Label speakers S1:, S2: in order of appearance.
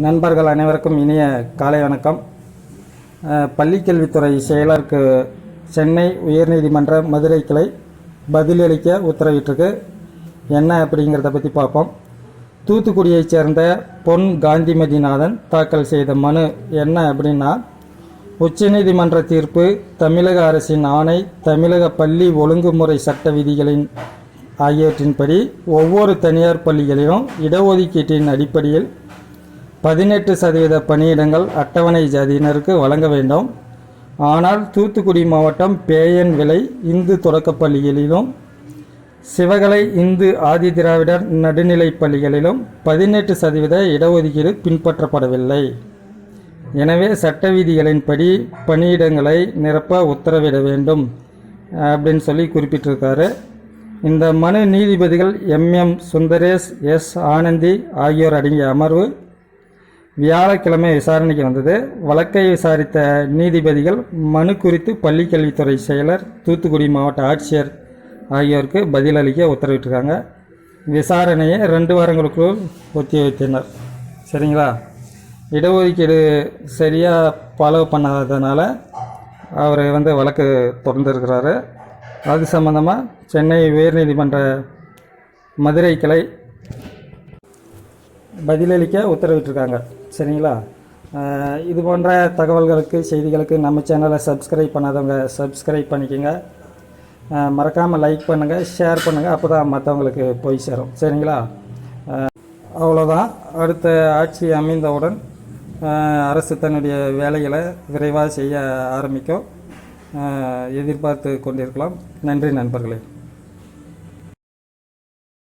S1: நண்பர்கள் அனைவருக்கும் இனிய காலை வணக்கம். பள்ளிக்கல்வித்துறை செயலருக்கு சென்னை உயர்நீதிமன்ற மதுரை கிளை பதிலளிக்க உத்தரவிட்டிருக்கு. என்ன அப்படிங்கிறத பற்றி பார்ப்போம். தூத்துக்குடியைச் சேர்ந்த பொன் காந்திமதிநாதன் தாக்கல் செய்த மனு என்ன அப்படின்னா உச்சநீதிமன்ற தீர்ப்பு தமிழக அரசின் ஆணை தமிழக பள்ளி ஒழுங்குமுறை சட்ட விதிகளின் ஆகியவற்றின்படி ஒவ்வொரு தனியார் பள்ளிகளிலும் இடஒதுக்கீட்டின் அடிப்படையில் பதினெட்டு சதவீத பணியிடங்கள் அட்டவணை ஜாதியினருக்கு வழங்க வேண்டும். ஆனால் தூத்துக்குடி மாவட்டம் பேயன் விலை இந்து தொடக்கப் பள்ளிகளிலும் சிவகலை இந்து ஆதி திராவிடர் நடுநிலைப் பள்ளிகளிலும் பதினெட்டு சதவீத இடஒதுக்கீடு பின்பற்றப்படவில்லை. எனவே சட்ட விதிகளின்படி பணியிடங்களை நிரப்ப உத்தரவிட வேண்டும் அப்படின்னு சொல்லி குறிப்பிட்டிருக்காரு. இந்த மனு நீதிபதிகள் M M Sundaresh S Anandhi ஆகியோர் அடங்கிய அமர்வு வியாழக்கிழமை விசாரணைக்கு வந்தது. வழக்கை விசாரித்த நீதிபதிகள் மனு குறித்து பள்ளிக்கல்வித்துறை செயலர் தூத்துக்குடி மாவட்ட ஆட்சியர் ஆகியோருக்கு பதிலளிக்க உத்தரவிட்டிருக்காங்க. விசாரணையை ரெண்டு வாரங்களுக்குள் ஒத்திவைத்தனர். சரிங்களா? இடஒதுக்கீடு சரியாக ஃபாலோ பண்ணாததுனால அவர் வந்து வழக்கு தொடர்ந்துருக்கிறாரு. அது சம்மந்தமாக சென்னை உயர்நீதிமன்ற மதுரை கிளை பதிலளிக்க உத்தரவிட்டிருக்காங்க. சரிங்களா? இது போன்ற தகவல்களுக்கு செய்திகளுக்கு நம்ம சேனலை சப்ஸ்கிரைப் பண்ணாதவங்க சப்ஸ்கிரைப் பண்ணிக்கோங்க. மறக்காமல் லைக் பண்ணுங்கள் ஷேர் பண்ணுங்கள் அப்போ தான் மற்றவங்களுக்கு போய் சேரும். சரிங்களா? அவ்வளோதான் அடுத்த ஆட்சி அமைந்தவுடன் அரசு தன்னுடைய வேலைகளை விரைவாக செய்ய ஆரம்பிக்கும். எதிர்பார்த்து கொண்டிருக்கலாம். நன்றி நண்பர்களே.